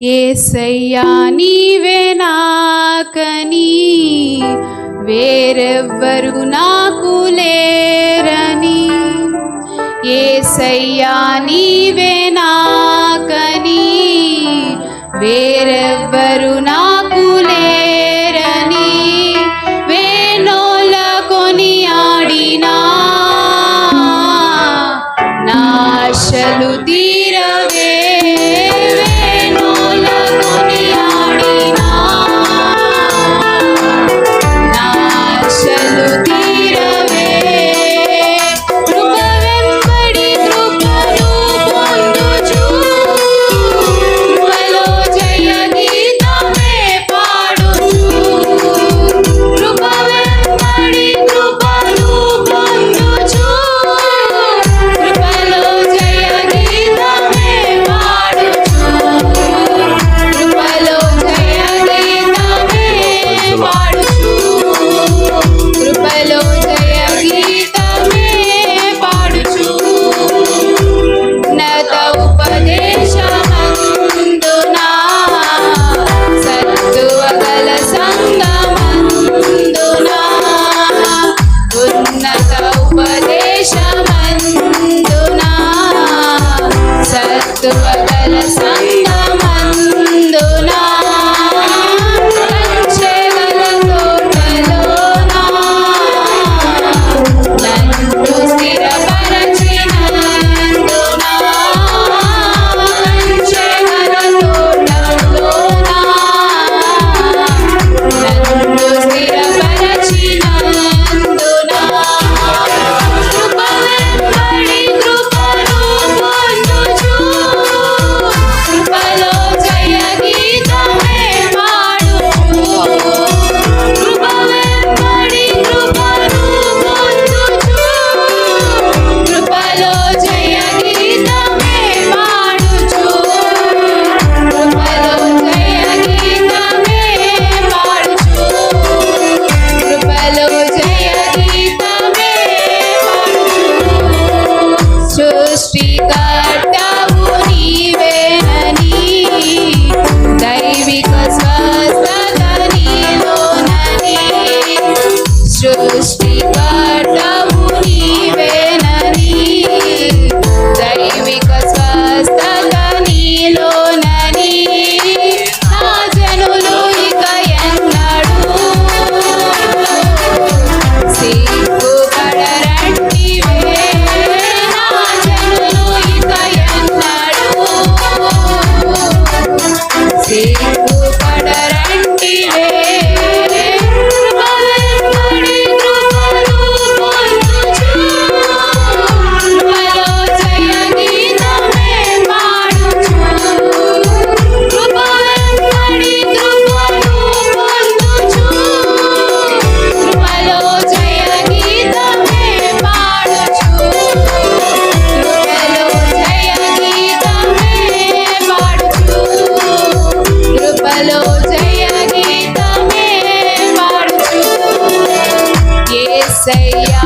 ఏసయ్యా నీవే నాకని వేరెవ్వరు నాకు లేరని. ఏసయ్యా నీవే నాకని వేరెవ్వరు నాకు లేరని. వేణోల కొని ఆడినా నాశలు తీ say yeah.